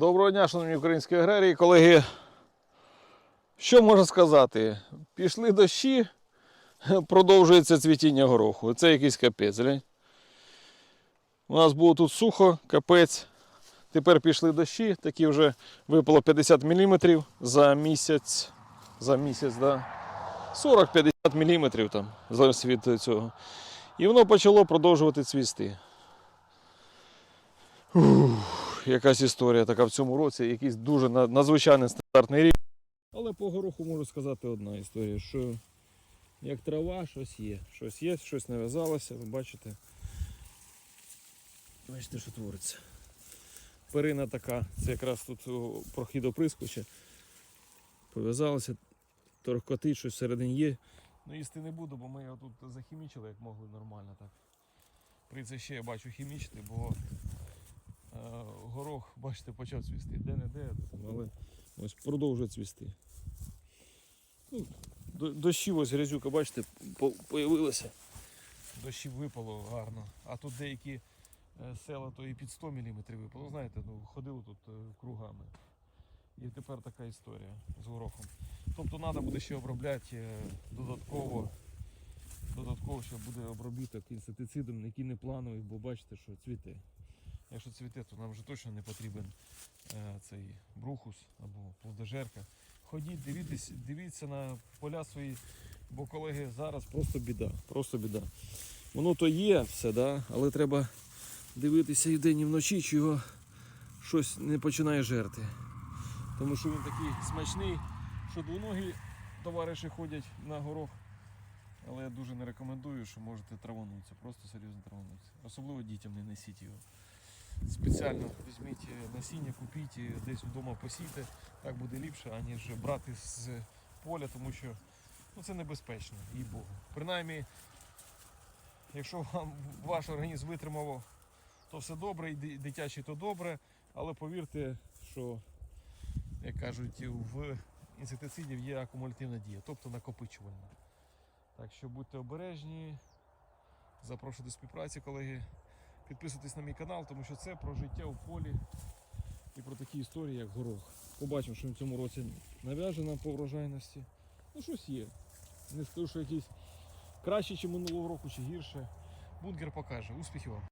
Доброго дня, шановні українські аграрії, колеги. Що можна сказати? Пішли дощі, продовжується цвітіння гороху. Це якийсь капець. У нас було тут сухо, капець. Тепер пішли дощі, такі вже випало 50 мм за місяць. За місяць, да. 40-50 мм там зараз від цього. І воно почало продовжувати цвісти. Ух, якась історія така в цьому році, якийсь дуже надзвичайний стандартний рік. Але по гороху можу сказати одна історія, що як трава, щось є. Щось є, щось нав'язалося, ви бачите. Бачите, що твориться. Перина така, це якраз тут прохід оприскувача. Пов'язалося, торкотить, щось всередині є. Ну їсти не буду, бо ми його тут захімічили, як могли нормально так. При це ще я бачу хімічити, бо горох, бачите, почав цвісти. Де-не-де, але ось продовжує цвісти. Ну, дощів ось грязюка, бачите, по- появилася. Дощів випало гарно. А тут деякі е, села то і під 100 мм випало. Знаєте, ну, ходили тут е, кругами. І тепер така історія з горохом. Тобто треба буде ще обробляти е, додатково. Додатково ще буде обробіток інсектицидом, який не плановий, бо бачите, що цвіте. Якщо цвіте, то нам вже точно не потрібен е, цей брухус або плодожерка. Ходіть, дивіться, дивіться на поля свої, бо колеги зараз просто біда. Просто біда. Воно то є все, да? але треба дивитися і вдень, і вночі, чи його щось не починає жерти. Тому що він такий смачний, що двоногі товариші ходять на горох. Але я дуже не рекомендую, що можете траванутися, просто серйозно траванутися. Особливо дітям не несіть його. Спеціально візьміть е, насіння, купіть і десь вдома посійте, так буде ліпше, аніж брати з поля, тому що ну, це небезпечно, їй Богу. Принаймні, якщо вам ваш організм витримав, то все добре, і дитячий то добре, але повірте, що, як кажуть, в інсектицидів є акумулятивна дія, тобто накопичувальна. Так що будьте обережні. Запрошую до співпраці, колеги. Підписуйтесь на мій канал, тому що це про життя у полі і про такі історії, як горох. Побачимо, що в цьому році нав'яже нам по врожайності. Ну, щось є. Не скажу, що якісь краще, ніж минулого року, чи гірше. Бункер покаже. Успіхів вам!